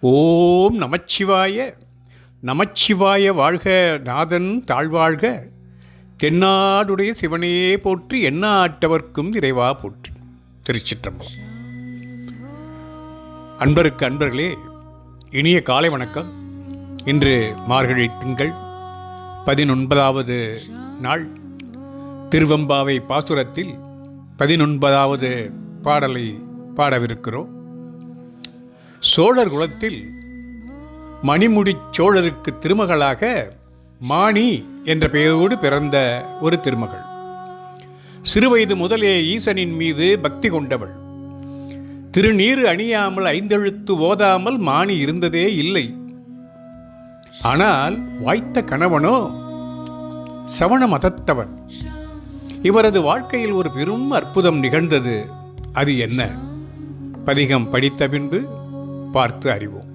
ஓம் நமச்சிவாய. நமச்சிவாய வாழ்க நாதன் தாழ்வாழ்க. தென்னாடுடைய சிவனே போற்றி எண்ணாட்டவர்க்கும் இறைவா போற்றி. திருச்சிற்றம்பலம். அன்பருக்கு அன்பர்களே இனிய காலை வணக்கம். இன்று மார்கழி திங்கள் பதினொன்பதாவது நாள். திருவம்பாவை பாசுரத்தில் பதினொன்பதாவது பாடலை பாடவிருக்கிறோம். சோழர் குலத்தில் மணிமுடிச் சோழருக்கு திருமகளாக மாணி என்ற பெயரோடு பிறந்த ஒரு திருமகள். சிறுவயது முதலே ஈசனின் மீது பக்தி கொண்டவள். திருநீர் அணியாமல் ஐந்தெழுத்து ஓதாமல் மாணி இருந்ததே இல்லை. ஆனால் வாய்த்த கணவனோ சவண மதத்தவன் இவரது வாழ்க்கையில் ஒரு பெரும் அற்புதம் நிகழ்ந்தது. அது என்ன? பதிகம் படித்த பின்பு பார்த்து அறிவோம்.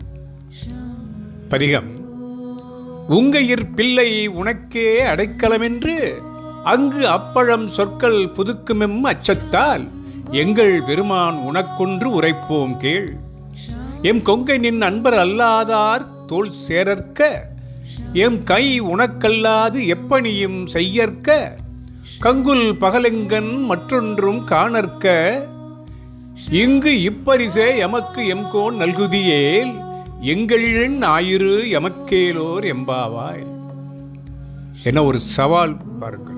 பதிகம் உங்கையிற் பிள்ளை உனக்கே அடைக்கலமென்று அங்கு அப்பழம் சொற்கள் புதுக்குமெம் அச்சத்தால் எங்கள் பெருமான் உனக்கொன்று உரைப்போம் கேள். எம் கொங்கை நின் அன்பர் அல்லாதார் தோல் சேரற்க எம் கை உனக்கல்லாது எப்பணியும் செய்யற்க கங்குல் பகலெங்கன் மற்றொன்றும் காணற்க இங்கு இப்பரிசே எமக்கு எம்கோன் நல்குதியேல் எங்களின் ஆயிரு எமக்கேலோர் எம்பாவாய். என ஒரு சவால் பாருங்கள்.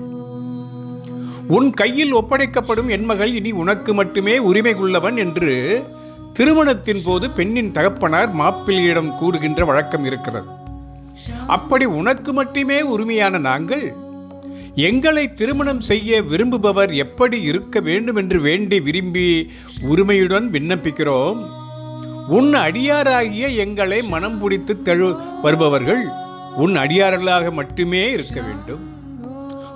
உன் கையில் ஒப்படைக்கப்படும் என் மகள் இனி உனக்கு மட்டுமே உரிமை உள்ளவன் என்று திருமணத்தின் போது பெண்ணின் தகப்பனார் மாப்பிள்ளையிடம் கூறுகின்ற வழக்கம் இருக்கிறது. அப்படி உனக்கு மட்டுமே உரிமையான நாங்கள் எங்களை திருமணம் செய்ய விரும்புபவர் எப்படி இருக்க வேண்டும் என்று வேண்டி விரும்பி உரிமையுடன் விண்ணப்பிக்கிறோம். உன் அடியாராகிய எங்களை மனம் பிடித்து தழு வருபவர்கள் உன் அடியார்களாக மட்டுமே இருக்க வேண்டும்.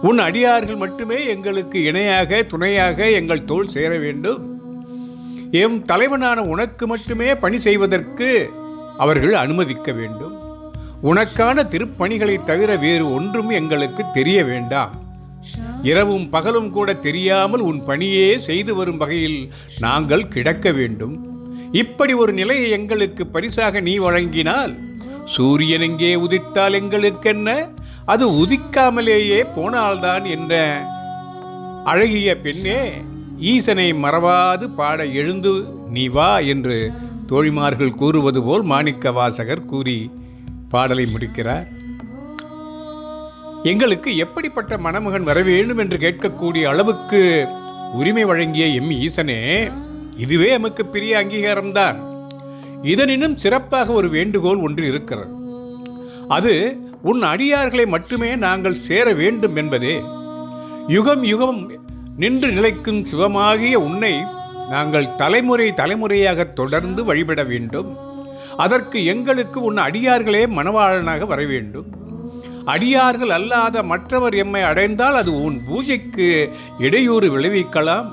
உன் அடியார்கள் மட்டுமே எங்களுக்கு இணையாக துணையாக எங்கள் தோல் சேர வேண்டும். எம் தலைவனான உனக்கு மட்டுமே பணி செய்வதற்கு அவர்கள் அனுமதிக்க வேண்டும். உனக்கான திருப்பணிகளை தவிர வேறு ஒன்றும் எங்களுக்கு தெரிய வேண்டாம். இரவும் பகலும் கூட தெரியாமல் உன் பணியே செய்து வரும் வகையில் நாங்கள் கிடக்க வேண்டும். இப்படி ஒரு நிலையை எங்களுக்கு பரிசாக நீ வழங்கினால் சூரியன் எங்கே உதித்தால் எங்களுக்கென்ன அது உதிக்காமலேயே போனால்தான் என்ற அழகிய பெண்ணே ஈசனை மறவாது பாட எழுந்து நீ வா என்று தோழிமார்கள் கூறுவது போல் மாணிக்க வாசகர் கூறி பாடலை முடிக்கிறார். எங்களுக்கு எப்படிப்பட்ட மணமகன் வர வேண்டும் என்று கேட்கக்கூடிய அளவுக்கு உரிமை வழங்கிய எம் ஈசனே இதுவே எமக்கு பெரிய அங்கீகாரம்தான். இதனினும் சிறப்பாக ஒரு வேண்டுகோள் ஒன்று இருக்கிறது. அது உன் அடியார்களை மட்டுமே நாங்கள் சேர வேண்டும் என்பதே. யுகம் யுகம் நின்று நிலைக்கும் சிவமாகிய உன்னை நாங்கள் தலைமுறை தலைமுறையாக தொடர்ந்து வழிபட வேண்டும். அதற்கு எங்களுக்கு உன் அடியார்களே மணவாளனாக வர வேண்டும். அடியார்கள் அல்லாத மற்றவர் எம்மை அடைந்தால் அது உன் பூஜைக்கு இடையூறு விளைவிக்கலாம்.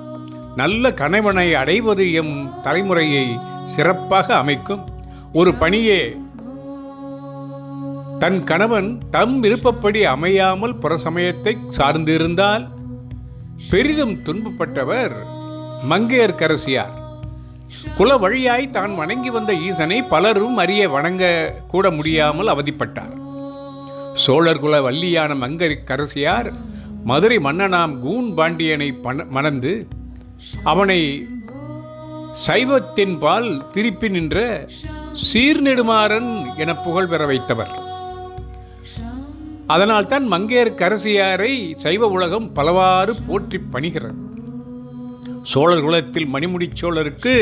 நல்ல கணவனை அடைவது எம் தலைமுறையை சிறப்பாக அமைக்கும். ஒரு பணியே. தன் கணவன் தம் விருப்பப்படி அமையாமல் புறசமயத்தை சார்ந்திருந்தால் பெரிதும் துன்பப்பட்டவர் மங்கையர்கரசியார் குல வழியாய் தான் வணங்கி வந்த ஈசனை பலரும் அறிய வணங்க கூட முடியாமல் அவதிப்பட்டார். சோழர் குல வள்ளியான மங்கரிக்கரசியார் மதுரை மன்னனாம் கூன் பாண்டியனை மணந்து அவனை சைவத்தின் பால் திருப்பி நின்ற சீர்நெடுமாறன் என புகழ் பெற வைத்தவர். அதனால்தான் மங்கையர் கரசியாரை சைவ உலகம் பலவாறு போற்றி பணிகிறது. சோழர் குலத்தில் மணிமுடிச் சோழருக்கு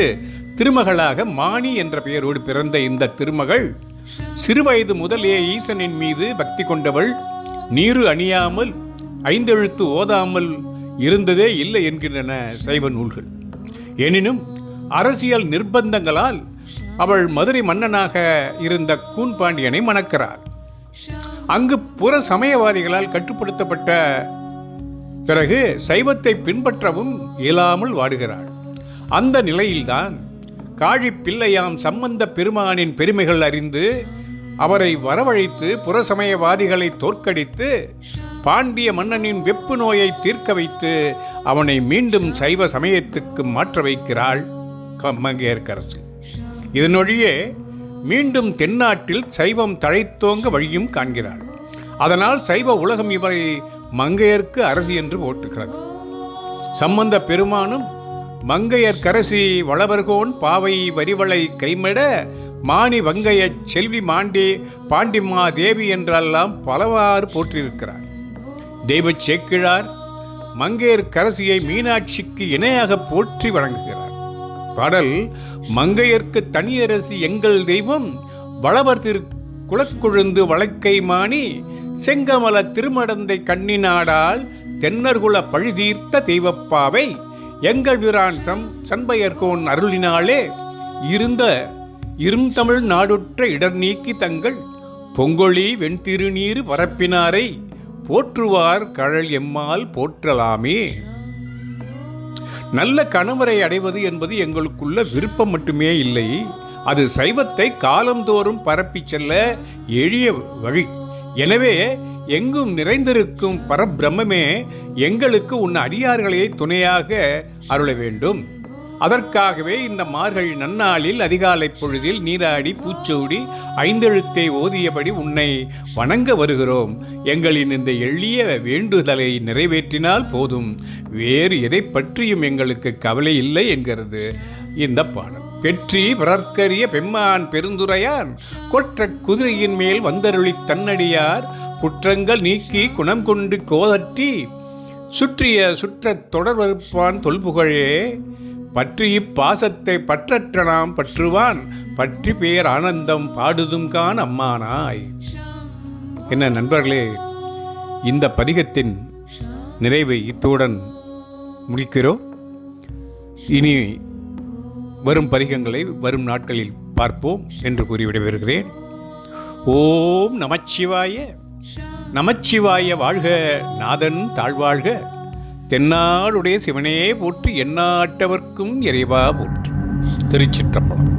திருமகளாக மாணி என்ற பெயரோடு பிறந்த இந்த திருமகள் சிறுவயது முதலே ஈசனின் மீது பக்தி கொண்டவள். நீரு அணியாமல் ஐந்தெழுத்து ஓதாமல் இருந்ததே இல்லை என்கின்றன சைவ நூல்கள். எனினும் அரசியல் நிர்பந்தங்களால் அவள் மதுரை மன்னனாக இருந்த கூன்பாண்டியனை மணக்கிறாள் அங்கு புற சமயவாதிகளால் கட்டுப்படுத்தப்பட்ட பிறகு சைவத்தை பின்பற்றவும் இயலாமல் வாடுகிறாள். அந்த நிலையில்தான் காழி பிள்ளையாம் சம்பந்த பெருமானின் பெருமைகள் அறிந்து அவரை வரவழைத்து புறசமயவாதிகளை தோற்கடித்து பாண்டிய மன்னனின் வெப்பு நோயை தீர்க்க வைத்து அவனை மீண்டும் சைவ சமயத்துக்கு மாற்ற வைக்கிறாள் கம்மங்கேற்கரசு. இதனொழியே மீண்டும் தென்னாட்டில் சைவம் தழைத்தோங்க வழியும் காண்கிறாள். அதனால் சைவ உலகம் இவரை மங்கையர்க்கு அரசி என்று போட்டுகிறது சம்பந்த பெருமானும் மங்கையர்க்கரசி வளவர்கோன் பாவை வரிவளை கைமட மாணி வங்கைய செல்வி மாண்டி பாண்டிமா தேவி என்றெல்லாம் பலவாறு போற்றியிருக்கிறார் தெய்வ சேக்கிழார் மங்கையர்க்கரசியை மீனாட்சிக்கு இணையாக போற்றி வழங்குகிறார். பாடல் மங்கையர்க்கு தனியரசி எங்கள் தெய்வம் வளவர் திரு குலக்குழுந்து வழக்கை மாணி செங்கமல திருமடந்தை கண்ணினாடால் தென்னர்குல பழுதீர்த்த தெய்வப்பாவை எங்கள் பிரான் சம் சண்பையர்கோன் அருளினாலே இருந்த இருந்தமிழ் நாடுற்ற இடர் நீக்கி தங்கள் பொங்கொழி வெண்திருநீர் பரப்பினாரை போற்றுவார் கழல் எம்மால் போற்றலாமே. நல்ல கணவரை அடைவது என்பது எங்களுக்குள்ள விருப்பம் மட்டுமே இல்லை. அது சைவத்தை காலந்தோறும் பரப்பிச் செல்ல எளிய வழி. எனவே எங்கும் நிறைந்திருக்கும் பரபிரம்மே எங்களுக்கு உன் அடியார்களை துணையாக அருள வேண்டும். அதற்காகவே இந்த மார்கழி நன்னாளில் அதிகாலை பொழுதில் நீராடி பூச்சூடி ஐந்தெழுத்தை ஓதியபடி உன்னை வணங்க வருகிறோம். எங்களின் இந்த எளிய வேண்டுதலை நிறைவேற்றினால் போதும். வேறு எதை பற்றியும் எங்களுக்கு கவலை இல்லை என்கிறது. இந்த பாடல். வெற்றி பிறர்க்கரிய பெம்மான் பெருந்துரையான். கொற்ற குதிரையின் மேல் வந்தருளி தன்னடியார். குற்றங்கள் நீக்கி குணம் கொண்டு கோதற்றி சுற்றிய சுற்றத் தொடர்வறுப்பான் தொல்புகழே. பற்றி இப்பாசத்தை பற்றற்ற நாம் பற்றுவான். பற்றி பேர் ஆனந்தம் பாடுதும்கான் அம்மானாய். என்ன நண்பர்களே இந்த பதிகத்தின் நிறைவை இத்துடன் முடிக்கிறோம். இனி வரும் பதிகங்களை வரும் நாட்களில் பார்ப்போம் என்று கூறி விடைபெறுகிறேன். ஓம் நமச்சிவாய. நமச்சிவாய வாழ்க. நாதன் தாழ்வாழ்க. தென்னாடுடைய சிவனே போற்றி எண்ணாட்டவர்க்கும் இறைவா போற்றி. திருச்சிற்றம்பலம்.